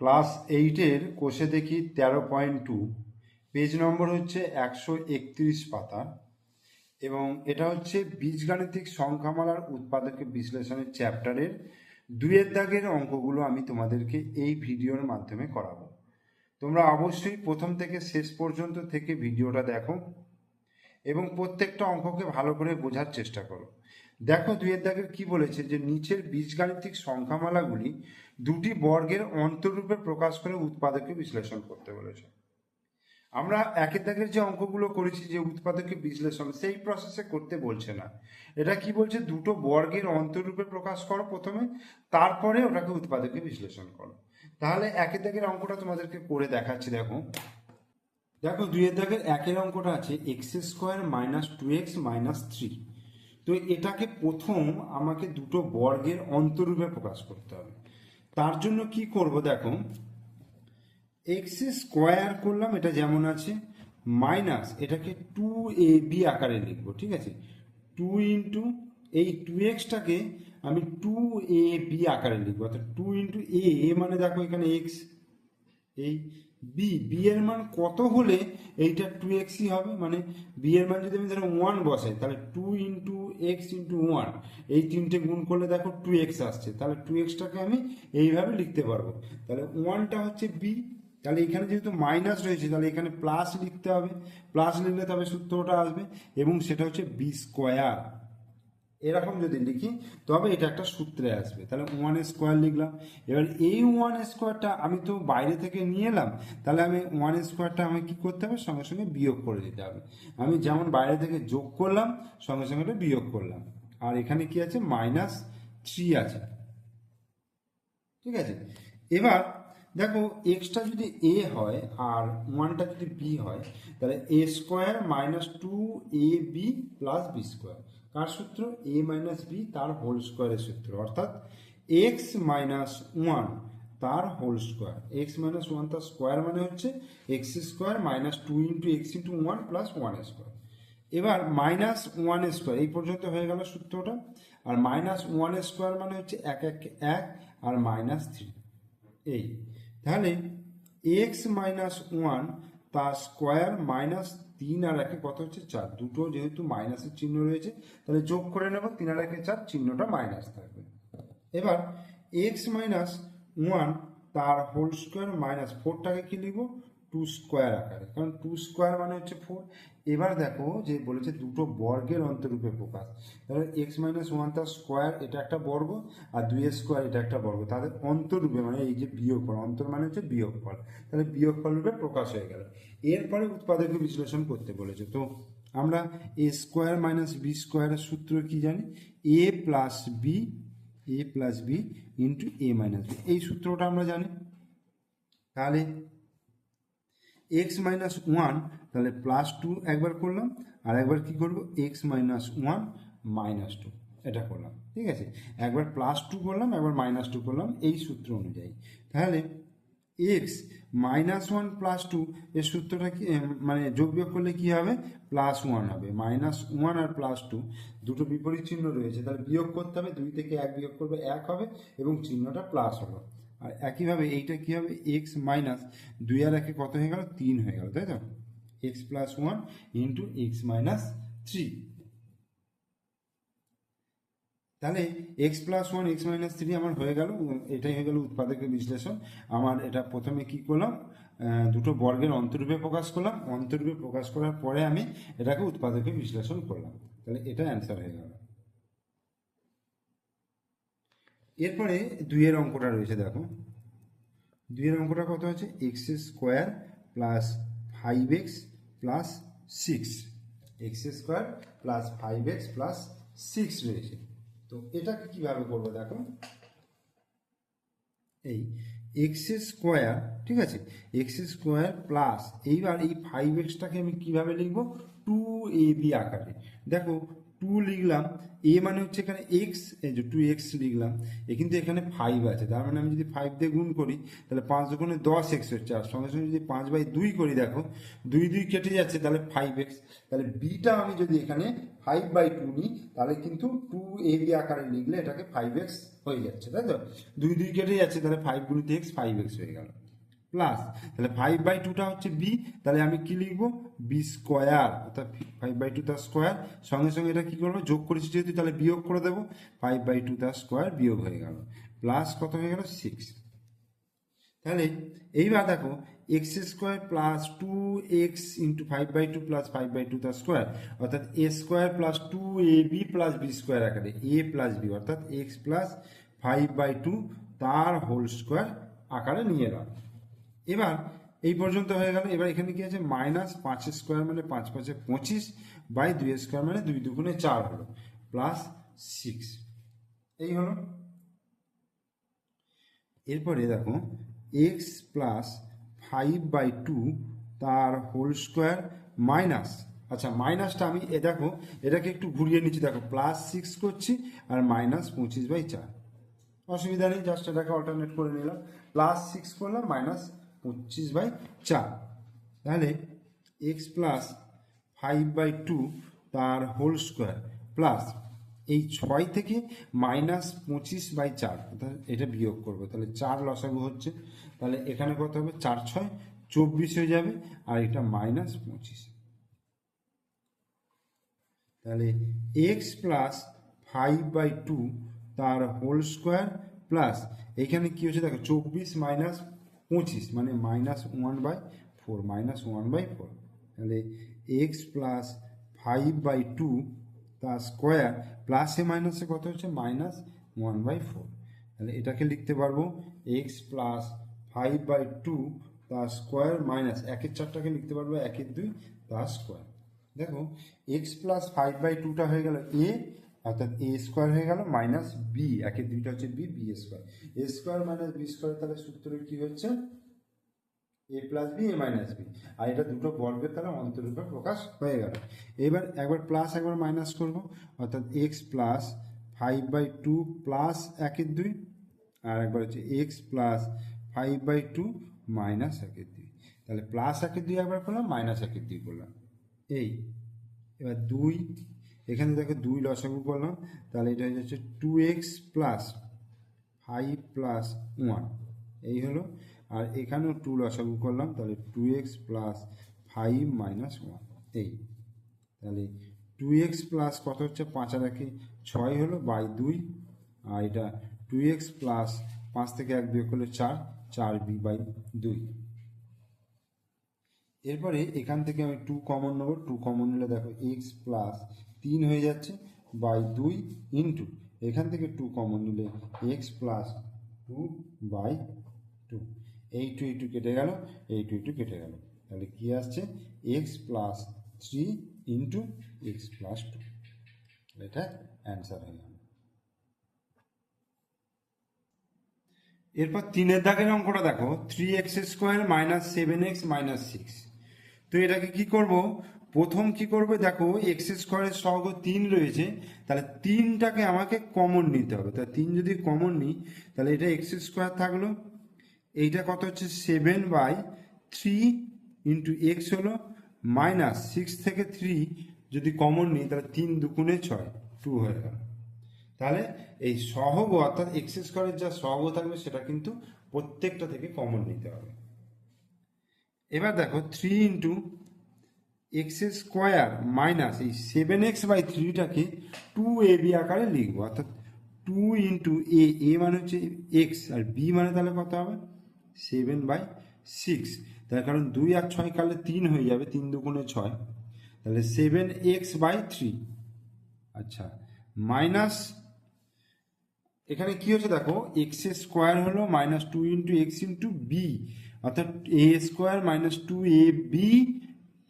Class এইটের কোষে দেখি তেরো পয়েন্ট টু। পেজ নম্বর হচ্ছে একশো একত্রিশ পাতা। এবং এটা হচ্ছে বীজগাণিতিক সংখ্যামালার উৎপাদকে বিশ্লেষণের চ্যাপ্টারের দুয়ের দাগের অঙ্কগুলো আমি তোমাদেরকে এই ভিডিওর মাধ্যমে করাবো। তোমরা অবশ্যই প্রথম থেকে শেষ পর্যন্ত থেকে ভিডিওটা দেখো এবং প্রত্যেকটা অঙ্ককে ভালো করে বোঝার চেষ্টা করো। দেখো দুয়ের দাগের কি বলেছে যে নিচের বীজগাণিতিক সংখ্যামালাগুলি দুটি বর্গের অন্তরূপে প্রকাশ করে উৎপাদকে বিশ্লেষণ করতে বলেছে। আমরা একের দাগের যে অঙ্কগুলো করেছি যে উৎপাদকে বিশ্লেষণ, সেই প্রসেসে করতে বলছে না। এটা কি বলছে? দুটো বর্গের অন্তরূপে প্রকাশ করো প্রথমে, তারপরে ওটাকে উৎপাদকে বিশ্লেষণ করো। তাহলে একের দাগের অঙ্কটা তোমাদেরকে করে দেখাচ্ছি, দেখো। দেখো দুইয়ের দাগের একের অঙ্কটা আছে x square minus two x minus three তো এটাকে প্রথম আমাকে দুটো বর্গের অন্তরূপে প্রকাশ করতে হবে। তার জন্য কি করব দেখো এক্স স্কোয়ার করলাম, এটা যেমন আছে, মাইনাস এটাকে টু এ বি আকারে লিখব, ঠিক আছে? টু ইন্টু এই টু এক্সটাকে আমি টু এ বি আকারে লিখব, অর্থাৎ টু ইন্টু এ মানে দেখো এখানে এক্স এই বি বি এর মান কত হলে এইটা টু এক্সই হবে? মানে বি এর মান যদি আমি ধরো ওয়ান বসাই, তাহলে two into x into one এই তিনটে গুণ করলে দেখো টু এক্স আসছে। তাহলে টু এক্সটাকে আমি এইভাবে লিখতে পারব। তাহলে ওয়ানটা হচ্ছে বি তাহলে এখানে যেহেতু মাইনাস রয়েছে, তাহলে এখানে প্লাস লিখতে হবে। প্লাস লিখলে তবে সূত্রটা আসবে এবং সেটা হচ্ছে বি স্কোয়ার এরকম যদি লিখি, তবে এটা একটা সূত্রে আসবে। তাহলে ওয়ান স্কোয়ার লিখলাম। এবার এই ওয়ান স্কোয়ারটা আমি তো বাইরে থেকে নিয়ে এলাম, তাহলে আমি ওয়ান স্কোয়ারটা আমি কি করতে হবে? সঙ্গে সঙ্গে বিয়োগ করে দিতে হবে। আমি যেমন বাইরে থেকে যোগ করলাম, সঙ্গে সঙ্গে এটা বিয়োগ করলাম। আর এখানে কি আছে? মাইনাস থ্রি আছে। ঠিক আছে? এবার দেখো এক্সটা যদি এ হয় আর ওয়ানটা যদি বি হয়, তাহলে A square minus two A B plus B square কার সূত্র? এ মাইনাস বি তার হোল স্কোয়ারের সূত্র। অর্থাৎ এক্স মাইনাস ওয়ান তার whole square x minus one তার স্কোয়ার মানে হচ্ছে x square minus two into x into one plus one square এবার মাইনাস ওয়ান স্কোয়ার এই পর্যন্ত হয়ে গেল সূত্রটা। আর মাইনাস ওয়ান স্কোয়ার মানে হচ্ছে এক এক এক, আর মাইনাস থ্রি এই। তাহলে এক্স মাইনাস ওয়ান তার স্কোয়ার মাইনাস তিন আর একে কত হচ্ছে চার? দুটো যেহেতু মাইনাসের চিহ্ন রয়েছে, তাহলে যোগ করে নেব, তিন আর একে চার চিহ্নটা মাইনাস থাকবে। এবার এক্স মাইনাস ওয়ান তার হোল স্কোয়ার মাইনাস ফোরটাকে কি লিখব? টু স্কোয়ার আকারে। কারণ টু স্কোয়ার মানে হচ্ছে ফোর এবার দেখো যে বলেছে দুটো বর্গের অন্তরূপে প্রকাশ। তাহলে এক্স মাইনাস ওয়ান তার স্কোয়ার এটা একটা বর্গ, আর দুই স্কোয়ার এটা একটা বর্গ। তাদের অন্তরূপে মানে এই যে বিয়োগফল, অন্তর মানে হচ্ছে বিয়োগফল। তাহলে বিয়োগফল রূপে প্রকাশ হয়ে গেল। এরপরে উৎপাদকে বিশ্লেষণ করতে বলেছে। তো আমরা এ স্কোয়ার মাইনাস বি স্কোয়ারের সূত্র কি জানি? A plus B A plus B into A minus B এই সূত্রটা আমরা জানি। তাহলে এক্স মাইনাস ওয়ান তাহলে প্লাস টু একবার করলাম, আর একবার কি করব? X minus one minus two এটা করলাম, ঠিক আছে? একবার প্লাস টু করলাম, একবার মাইনাস টু করলাম, এই সূত্র অনুযায়ী। তাহলে x minus one plus two এর সূত্রটা কি মানে যোগ বিয়োগ করলে কি হবে? প্লাস ওয়ান হবে। মাইনাস ওয়ান আর প্লাস টু দুটো বিপরীত চিহ্ন রয়েছে, তাহলে বিয়োগ করতে হবে, দুই থেকে এক বিয়োগ করবে, এক হবে, এবং চিহ্নটা প্লাস হলো। আর একইভাবে এইটা কি হবে? এক্স মাইনাস দুই আর একে কত হয়ে গেল? তিন হয়ে গেল, তাই তো? X plus one into x minus three তাহলে x plus one x minus three আমার হয়ে গেল, এটাই হয়ে গেল উৎপাদকের বিশ্লেষণ। আমার এটা প্রথমে কি করলাম? দুটো বর্গের অন্তরূপে প্রকাশ করলাম। অন্তরূপে প্রকাশ করার পরে আমি এটাকে উৎপাদকে বিশ্লেষণ করলাম। তাহলে এটা অ্যান্সার হয়ে গেল। এরপরে দুইয়ের অঙ্কটা রয়েছে, দেখো। দুইয়ের অঙ্কটা কত আছে? X square plus five x plus six x square plus five x plus six রয়েছে। তো এটাকে কীভাবে করব দেখো? এই এক্স স্কোয়ার ঠিক আছে? এক্স স্কোয়ার প্লাস এইবার এই ফাইভ এক্সটাকে আমি কীভাবে লিখব? টু এ বি আকারে। দেখো টু লিখলাম এ মানে হচ্ছে এখানে এক্স এই যে টু এক্স লিখলাম, এ কিন্তু এখানে ফাইভ আছে। তার মানে আমি যদি ফাইভ দিয়ে গুণ করি, তাহলে পাঁচ দুগুণে দশ এক্স হচ্ছে। আর সঙ্গে সঙ্গে যদি পাঁচ বাই দুই করি, দেখো, দুই দুই কেটে যাচ্ছে, তাহলে ফাইভ এক্স তাহলে বিটা আমি যদি এখানে ফাইভ বাই টু নিই, তাহলে কিন্তু টু এ বি আকারে লিখলে এটাকে ফাইভ এক্স হয়ে যাচ্ছে, তাই তো? দুই দুই কেটে যাচ্ছে, তাহলে ফাইভ গুণিত এক্স ফাইভ এক্স হয়ে গেল। প্লাস তাহলে ফাইভ বাই টুটা হচ্ছে বি তাহলে আমি কি লিখব? বি স্কোয়ার অর্থাৎ ফাইভ বাই টু তার স্কোয়ার সঙ্গে সঙ্গে এটা কি করব? যোগ করেছি যেহেতু, তাহলে বিয়োগ করে দেবো। ফাইভ বাই টু তার স্কোয়ার বিয়োগ হয়ে গেল। প্লাস কত হয়ে গেল? সিক্স তাহলে এইবার দেখো x square plus two x into five by two plus five by two তার স্কোয়ার অর্থাৎ A square plus two A B plus B square আকারে এ প্লাস বি অর্থাৎ x plus five by two তার whole square আকারে নিয়ে এলাম এবার এই পর্যন্ত হয়ে গেল। এবার এখানে কি আছে? মাইনাস পাঁচ স্কোয়ার মানে পাঁচ পাঁচে পঁচিশ বাই দুই স্কোয়ার মানে দুই দুগুণে চার হলো, প্লাস সিক্স। এই হলো। এরপরে দেখো, x plus five by two তার হোল স্কোয়ার মাইনাস। আচ্ছা মাইনাসটা আমি, এ দেখো, এটাকে একটু ঘুরিয়ে নিচ্ছি। দেখো, প্লাস সিক্স করছি আর মাইনাস পঁচিশ বাই চার। অসুবিধা নেই, জাস্ট এটাকে অল্টারনেট করে নিলাম। প্লাস সিক্স করলাম, মাইনাস পঁচিশ বাই চার। তাহলে x plus five by two তার হোল স্কোয়ার প্লাস এই ছয় থেকে মাইনাস পঁচিশ বাই চার এটা বিয়োগ করব। তাহলে চার লসাগু হচ্ছে। তাহলে এখানে কত হবে? চার ছয়, চব্বিশ হয়ে যাবে আর এটা মাইনাস পঁচিশ। তাহলে x plus five by two তার হোল স্কোয়ার প্লাস এখানে কি হচ্ছে? দেখো, চব্বিশ মাইনাস পঁচিশ মানে minus one by four minus one by four তাহলে x plus five by two তার স্কোয়ার প্লাসে মাইনাসে কত হচ্ছে? মাইনাস ওয়ান বাই ফোর তাহলে এটাকে লিখতে পারব x plus five by two তার স্কোয়ার মাইনাস একের চারটাকে লিখতে পারব, একের দুই, তার স্কোয়ার দেখো এক্স প্লাস ফাইভ বাই টুটা হয়ে গেল এ অর্থাৎ এ স্কোয়ার হয়ে গেল মাইনাস বি একের দুইটা হচ্ছে B B square A square minus B square তাহলে সূত্রে কি হচ্ছে? A plus B A minus B আর এটা দুটো বর্গের তাহলে অন্তরূপে প্রকাশ হয়ে গেল। এবার একবার প্লাস একবার মাইনাস করব, অর্থাৎ x plus five by two plus একের দুই, আর একবার হচ্ছে x plus five by two minus একের দুই। তাহলে প্লাস একের দুই একবার করলাম মাইনাস একের দুই করলাম। এই, এবার দুই এখানে দেখো দুই লসাগু করলাম তাহলে এটা হয়ে যাচ্ছে two x plus five plus one এই হলো, আর এখানেও টু লসাগু করলাম তাহলে two x plus five minus one এই, তাহলে টু এক্স প্লাস কত হচ্ছে? পাঁচ আর একে ছয় হলো বাই দুই, আর এটা টু এক্স প্লাস পাঁচ থেকে এক বিয়োগ করলে চার চার বি বাই দুই। এরপরে এখান থেকে আমি টু কমন নেব টু কমন নিলে দেখো এক্স প্লাস তিন হয়ে যাচ্ছে বাই দুই ইন্টু এখান থেকে টু কমন নিলে x plus two by two এই টু এই কেটে গেল, এই টু টু কেটে গেল। তাহলে কি আসছে? X plus three into x plus two এটা অ্যান্সার হয়ে গেল। এরপর তিনের দাগের অঙ্কটা দেখো। Three x square minus seven x minus six তো এটাকে কি করব? প্রথম কি করবে? দেখো এক্স স্কোয়ারের সহগ তিন রয়েছে, তাহলে তিনটাকে আমাকে কমন নিতে হবে। তাহলে তিন যদি কমন নিই, তাহলে এটা এক্স স্কোয়ার থাকল। এইটা কত হচ্ছে? Seven by three into x হলো মাইনাস সিক্স থেকে থ্রি যদি কমন নিই, তাহলে তিন দুগুণে ছয় টু হয়ে গেল। তাহলে এই সহগ, অর্থাৎ এক্স স্কোয়ারের যা সহগ থাকবে, সেটা কিন্তু প্রত্যেকটা থেকে কমন নিতে হবে। এবার দেখো three into x square minus এই সেভেন এক্স বাই থ্রিটাকে টু এ বি আকারে লিখব। অর্থাৎ টু ইন্টু এ এ মানে হচ্ছে এক্স আর বি মানে তাহলে কত হবে? সেভেন বাই সিক্স তার কারণ দুই আর ছয় কালে তিন হয়ে যাবে, তিন দুগুণে ছয়। তাহলে সেভেন এক্স বাই থ্রি আচ্ছা মাইনাস এখানে কি হচ্ছে দেখো? এক্স স্কোয়ার হলো minus two into x into B অর্থাৎ A square minus two A B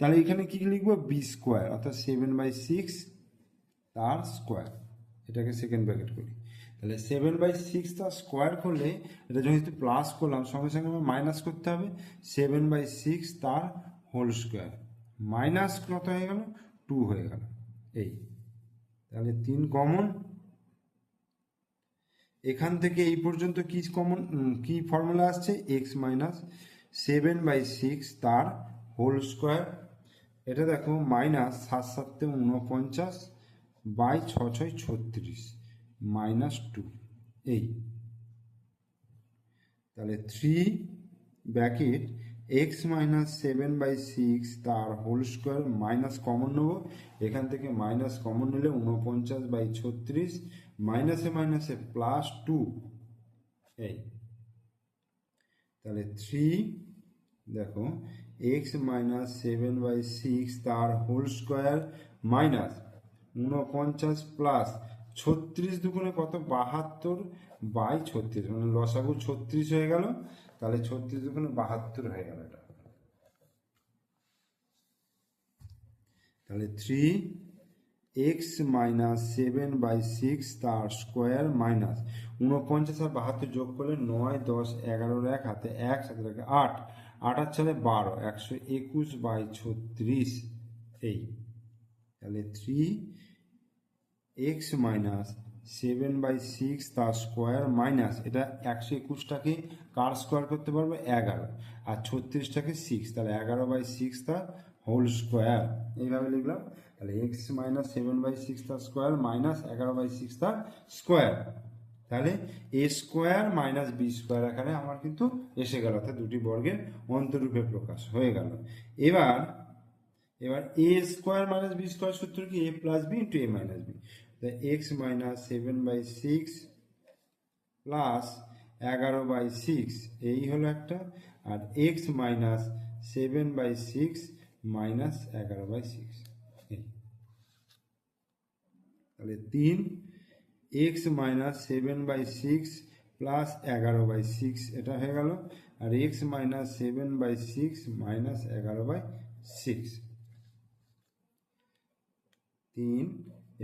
তাহলে এখানে কি লিখব? বি স্কোয়ার অর্থাৎ সেভেন বাই সিক্স তার স্কোয়ার এটাকে সেকেন্ড ব্র্যাকেট করি। তাহলে সেভেন বাই সিক্স তার স্কোয়ার করলে এটা যেহেতু প্লাস করলাম, সঙ্গে সঙ্গে আমার মাইনাস করতে হবে। সেভেন বাই সিক্স তার হোল স্কোয়ার মাইনাস কত হয়ে গেল? টু হয়ে গেল। এই। তাহলে তিন কমন এখান থেকে এই পর্যন্ত কি কমন কি ফর্মুলা আসছে? X minus seven by six তার হোল স্কোয়ার এটা দেখো মাইনাস সাত সাতে উনপঞ্চাশ বাই ছ ছয় ছত্রিশ মাইনাস টু এই। তাহলে three bracket x minus seven by six তার হোল স্কোয়ার মাইনাস কমন নেব। এখান থেকে মাইনাস কমন নিলে উনপঞ্চাশ বাই ছত্রিশ মাইনাসে মাইনাসে প্লাস টু এই। তাহলে থ্রি দেখো x minus seven by six তার হোল স্কোয়ার মাইনাস উনপঞ্চাশ প্লাস ছত্রিশ দুগুণে কত? বাহাত্তর বাই ছত্রিশ মানে লসাগু ছত্রিশ হয়ে গেল, তাহলে ছত্রিশ দুগুণে বাহাত্তর হয়ে গেল এটা। তাহলে three x minus seven by six তার স্কোয়ার মাইনাস উনপঞ্চাশ আর বাহাত্তর যোগ করলে নয়, দশ, এগারোর এক হাতে এক, সাথে আট। আটার ছলে বারো, একশো একুশ বাই ছত্রিশ এই। তাহলে three x minus seven by six তার স্কোয়ার মাইনাস এটা একশো একুশটাকে কার স্কোয়ার করতে পারব? এগারো। আর ছত্রিশটাকে সিক্স তাহলে এগারো বাই সিক্স তার হোল স্কোয়ার এইভাবে লিখলাম। তাহলে x minus seven by six তার স্কোয়ার মাইনাস এগারো বাই সিক্স তার স্কোয়ার তাহলে A square minus B square এখানে আমার কিন্তু এসে গেল, অর্থাৎ দুটি বর্গের অন্তরূপে প্রকাশ হয়ে গেল। এবার এবার A square minus B square সূত্র কি? A plus B into A minus B x minus seven by six plus এগারো বাই সিক্স এই হলো একটা। আর x minus seven by six minus এগারো বাই সিক্স এই। তাহলে তিন x minus seven by six plus এগারো বাই সিক্স এটা হয়ে গেল। আর x minus seven by six minus এগারো বাই সিক্স তিন,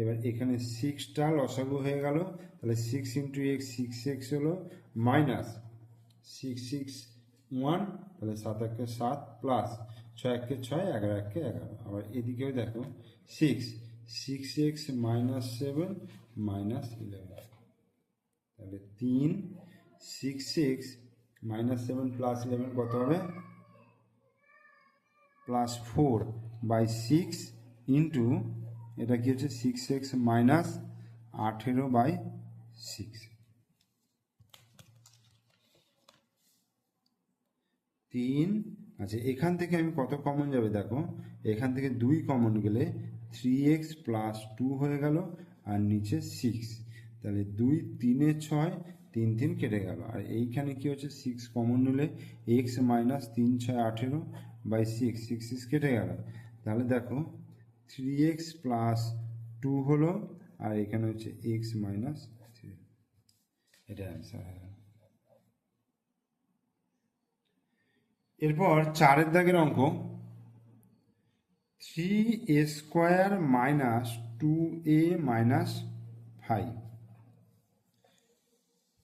এবার এখানে সিক্সটা লসাগু হয়ে গেল। তাহলে six into x six x হলো মাইনাস সিক্স সিক্স ওয়ান তাহলে সাত একে সাত প্লাস ছয় একে ছয়, এগারো একে এগারো। আবার এদিকেও দেখো six six x minus seven minus eleven তাহলে তিন six x minus seven plus eleven কত হবে? Plus four by six into এটা কি হচ্ছে? সিক্স এক্স মাইনাস আঠেরো বাই সিক্স তিন আচ্ছা এখান থেকে আমি কত কমন যাবে? দেখো, এখান থেকে দুই কমন গেলে থ্রি এক্স প্লাস টু হয়ে গেল আর নিচে সিক্স তাহলে দুই, তিনে ছয়, তিন তিন কেটে গেল। আর এইখানে কি হচ্ছে? সিক্স কমন নিলে এক্স মাইনাস তিন, ছয়, আঠেরো বাই সিক্স সিক্স সিক্স কেটে গেল। তাহলে দেখো থ্রি এক্স প্লাস টু হলো, আর এখানে হচ্ছে এক্স মাইনাস থ্রি এটা অ্যান্সার এরপর চারের দাগের অঙ্ক three A square minus two A minus five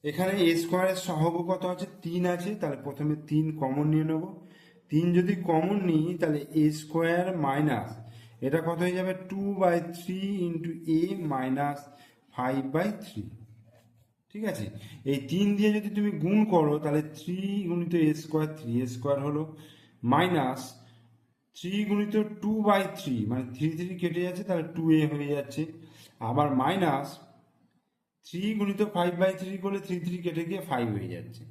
এখানে এ স্কোয়ারের সহগ কত আছে? তিন আছে, তাহলে প্রথমে তিন কমন নিয়ে নেব। তিন যদি কমন নিই, তাহলে এ স্কোয়ার মাইনাস এটা কত হয়ে যাবে? Two by three into A minus five by three ঠিক আছে? এই তিন দিয়ে যদি তুমি গুণ করো, তাহলে থ্রি গুণিত A square three A square হলো। মাইনাস থ্রি গুণিত টু বাই থ্রি মানে থ্রি থ্রি কেটে যাচ্ছে, তাহলে টু এ হয়ে যাচ্ছে। আবার মাইনাস থ্রি গুণিত ফাইভ বাই থ্রি করলে থ্রি থ্রি কেটে গিয়ে ফাইভ হয়ে যাচ্ছে।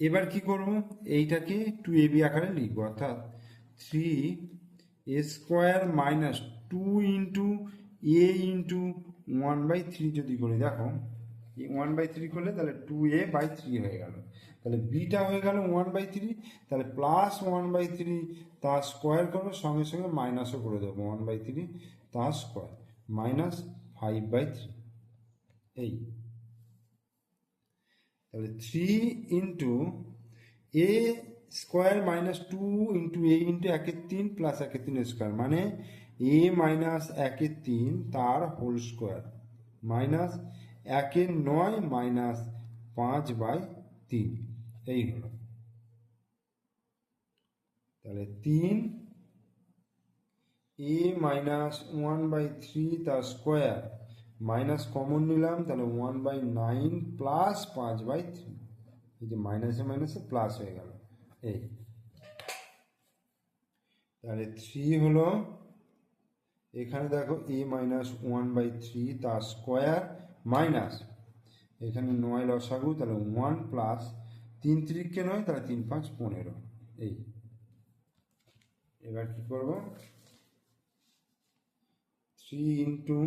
এবার কি করব? এইটাকে টু এ বি আকারে লিখব। অর্থাৎ three A square minus two into A into one by three যদি করে, দেখো ওয়ান বাই থ্রি করলে তাহলে টু এ বাই থ্রি হয়ে গেল। তাহলে বিটা হয়ে গেল ওয়ান বাই থ্রি তাহলে প্লাস ওয়ান বাই থ্রি তার স্কোয়ার করব, সঙ্গে সঙ্গে মাইনাসও করে দেবো ওয়ান বাই থ্রি তার square minus five by three এই। তাহলে three into a square minus two into a into একের তিন প্লাস একের তিন স্কোয়ার মানে এ মাইনাস একের তিন তার হোল স্কোয়ার মাইনাস একের নয় মাইনাস পাঁচ বাই তিন। এই হলো তাহলে তিন a minus one by three তার স্কোয়ার। মাইনাস কমন নিলাম, তাহলে ওয়ান বাই নাইন প্লাস পাঁচ বাই থ্রি। এই যে মাইনাসে মাইনাসে প্লাস হয়ে গেল। এই। তাহলে থ্রি হলো, এখানে দেখো a minus one by three তার স্কোয়ার মাইনাস। এখানে নয় লসাগু, তাহলে ওয়ান প্লাস তিন তিরিককে নয়, তাহলে তিন পাঁচ পনেরো। এই। এবার কি করব? Three into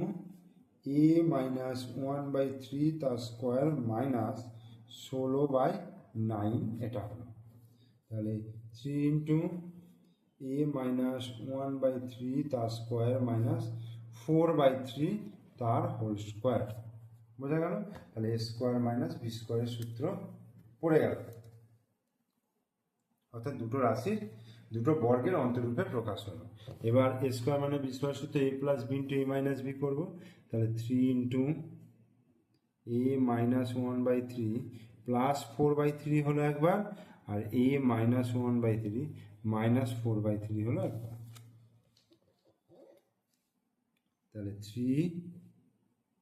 a minus one by three তার স্কোয়ার মাইনাস ষোলো বাই নাইন এটা হলো। তাহলে three into a minus one by three তার square minus four by three তার হোল স্কোয়ার বোঝা গেল? তাহলে এ স্কোয়ার মাইনাস বি স্কোয়ারের সূত্র পড়ে গেল। অর্থাৎ দুটো রাশির দুটো বর্গের অন্তরূপে প্রকাশ হলো। এবার এ স্কোয়ার মানে বি স্কোয়ার সূত্র a plus b into a minus b করব। তাহলে three into a minus one by three plus four by three হলো একবার, আর a minus one by three minus four by three হলো একবার। তাহলে থ্রি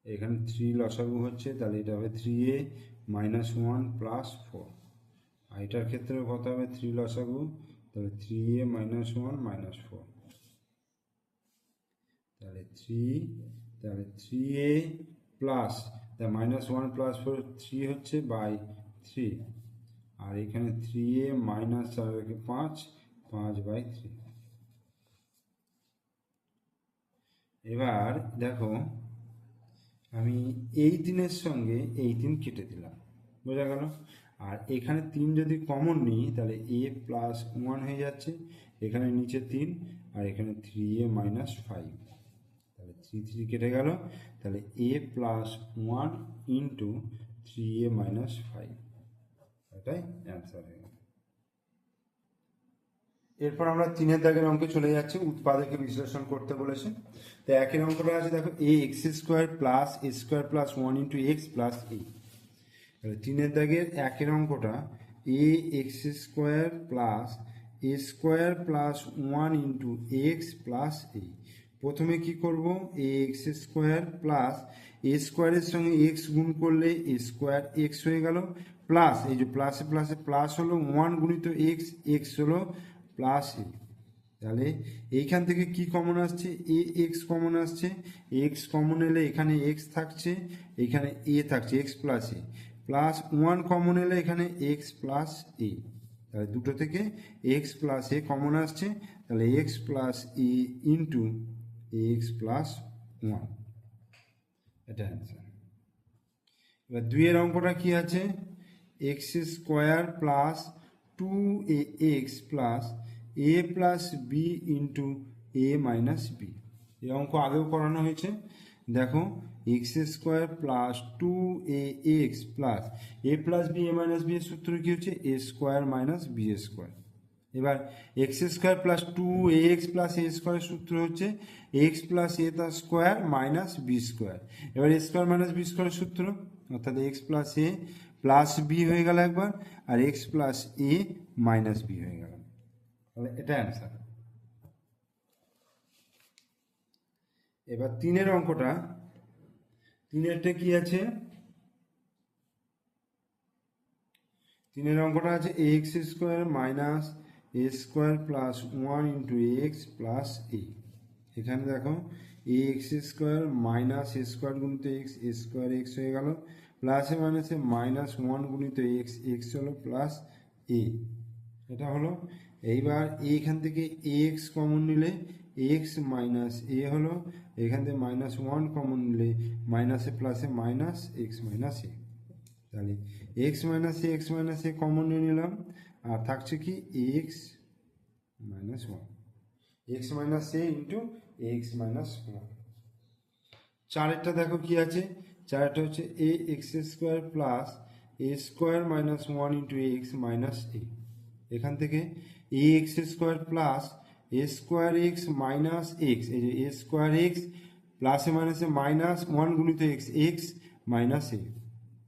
এখানে থ্রি লসাগু হচ্ছে, তাহলে এটা হবে three a minus one plus four আর এটার ক্ষেত্রেও কত হবে? থ্রি লসাগু তাহলে three a minus one minus four তাহলে থ্রি তাহলে থ্রি এ প্লাস তা minus one plus four three হচ্ছে বাই থ্রি আর এখানে থ্রি এ মাইনাস চার পাঁচ পাঁচ বাই থ্রি এবার দেখো আমি এই তিনের সঙ্গে এই তিন কেটে দিলাম। বোঝা গেল? আর এখানে তিন যদি কমন নিই, তাহলে এ প্লাস ওয়ান হয়ে যাচ্ছে। এখানে নিচে তিন, আর এখানে থ্রি এ মাইনাস ফাইভ তাহলে থ্রি থ্রি কেটে গেল। তাহলে a plus one into three a minus five এটাই অ্যান্সার হয়ে এরপর আমরা তিনের দাগের অঙ্কে চলে যাচ্ছি, উৎপাদকে বিশ্লেষণ করতে বলেছে। তো একের অঙ্কটা আছে, দেখো a x square plus a square plus one into x plus a তাহলে তিনের দাগের একের অঙ্কটা a x square plus a square plus one into x plus a প্রথমে কি করব? A x square plus a স্কোয়ারের সঙ্গে এক্স গুণ করলে এ স্কোয়ার এক্স হয়ে গেল। প্লাস এই যে প্লাসে প্লাসে প্লাস হলো ওয়ান গুণিত এক্স এক্স হলো প্লাস এ তাহলে এইখান থেকে কি কমন আসছে? এ এক্স কমন আসছে। এক্স কমন এলে এখানে এক্স থাকছে, এখানে এ থাকছে x plus a plus one common এলে এখানে এক্স প্লাস এ তাহলে দুটো থেকে এক্স প্লাস এ কমন আসছে। তাহলে x plus a into x plus one এটা অ্যান্সার এবার দুইয়ের অঙ্কটা কি আছে? X square plus two a x plus a plus b into a minus b এই অঙ্ক আগেও করানো হয়েছে। দেখো x square plus two a x plus a plus b a minus b এর সূত্র কি হচ্ছে? A square minus b square এবার x square plus two a x plus a স্কোয়ারের সূত্র হচ্ছে এক্স প্লাস এ তার স্কোয়ার মাইনাস বি স্কোয়ার এবার এ স্কোয়ার মাইনাস বি স্কোয়ারের সূত্র, অর্থাৎ x plus a plus b হয়ে গেল একবার, আর x plus a minus b হয়ে গেল। তাহলে এটা অ্যান্সার এবার তিনের অঙ্কটা, তিনেরটা কি আছে? তিনের অঙ্কটা আছে x square minus a square plus one into x plus a এখানে দেখো a x square minus a square গুণিত এক্স এ স্কোয়ার এক্স হয়ে গেল। প্লাসে মাইনাসে মাইনাস ওয়ান গুণিত এক্স এক্স হলো প্লাস এ এটা হলো, এইবার এইখান থেকে এক্স কমন নিলে এক্স মাইনাস এ হলো, এখান থেকে মাইনাস ওয়ান কমন নিলে মাইনাসে প্লাসে মাইনাস এক্স মাইনাস এ তাহলে x minus a x minus a common নিয়ে নিলাম, আর থাকছে কি x minus one x minus a into x minus one চারেরটা দেখো কি আছে চারটা হচ্ছে a x square plus a square minus one into x minus a এখান থেকে a x square plus a square x minus x এই যে a square x প্লাসে মাইনাসে মাইনাস ওয়ান গুণিত এক্স এক্স মাইনাস এ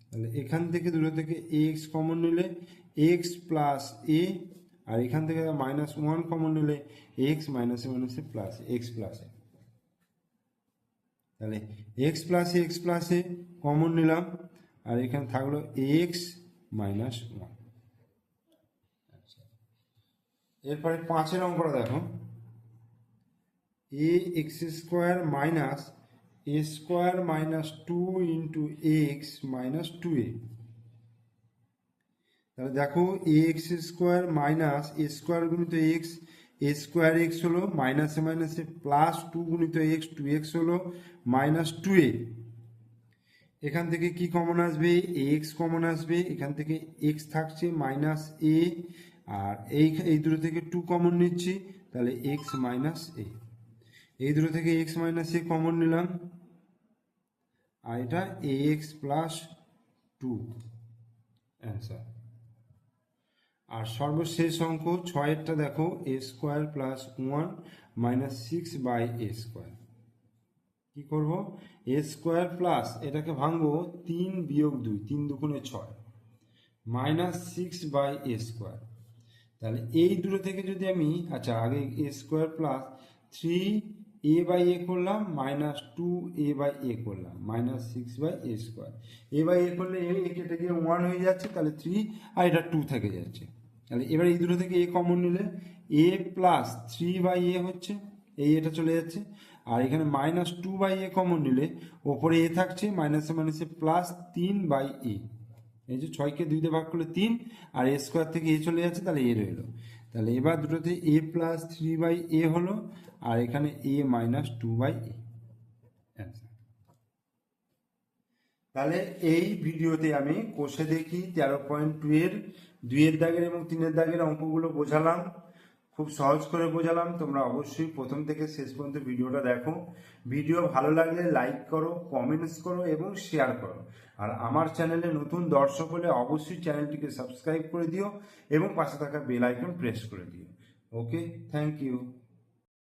তাহলে এখান থেকে দুটো থেকে এক্স কমন নিলে এক্স প্লাস এ আর এখান থেকে মাইনাস ওয়ান কমন নিলে এক্স মাইনাসে মাইনাসে প্লাস এক্স প্লাস এ তাহলে এক্স প্লাসে এক্স প্লাসে কমন নিলাম, আর এখানে থাকল এক্স মাইনাস ওয়ান এরপরে পাঁচের অঙ্কটা দেখো। A x square minus a square minus two into x minus two a তাহলে দেখো a x square minus a square গুণিত এক্স এ স্কোয়ার এক্স হলো মাইনাসে মাইনাসে প্লাস টু গুণিত এক্স টু এক্স হলো মাইনাস টু এ এখান থেকে কি কমন আসবে? এক্স কমন আসবে। এখান থেকে এক্স থাকছে মাইনাস এ আর এই এই দুটো থেকে টু কমন নিচ্ছি, তাহলে এক্স মাইনাস এ এই দুটো থেকে এক্স মাইনাস এ কমন নিলাম। আর এটা a x plus two answer আর সর্বশেষ অঙ্ক ছয়েরটা দেখো a square plus one minus six by a square কী করব? এ স্কোয়ার প্লাস এটাকে ভাঙবো তিন বিয়োগ দুই, তিন দুগুণে ছয় minus six by a square তাহলে এই দুটো থেকে যদি আমি আচ্ছা আগে a square plus three a by a করলাম minus two a by a করলাম minus six by a square a by a করলে এ কেটে গিয়ে ওয়ান হয়ে যাচ্ছে, তাহলে থ্রি আর এটা টু থেকে যাচ্ছে। তাহলে এবার এই দুটো থেকে এ কমন নিলে a plus three by a হচ্ছে, এই এটা চলে যাচ্ছে। আর এখানে minus two by a common নিলে ওপরে এ থাকছে মাইনাসে মাইনাসে প্লাস তিন বাই এ এই যে ছয়কে দুই দিয়ে ভাগ করলে তিন, আর এ স্কোয়ার থেকে এ চলে যাচ্ছে, তাহলে এ রইল তাহলে এবার দুটোতে a plus three by a হলো, আর এখানে a minus two by a তাহলে এই ভিডিওতে আমি কোষে দেখি তেরো পয়েন্ট টু এর দুইয়ের দাগের এবং তিনের দাগের অঙ্কগুলো বোঝালাম। খুব সহজ করে বোঝালাম। তোমরা অবশ্যই প্রথম থেকে শেষ পর্যন্ত ভিডিওটা দেখো। ভিডিও ভালো লাগলে লাইক করো কমেন্টস করো এবং শেয়ার করো। আর আমার চ্যানেলে নতুন দর্শক হলে অবশ্যই চ্যানেলটিকে সাবস্ক্রাইব করে দিও এবং পাশে থাকা বেল আইকন প্রেস করে দিও। Okay thank you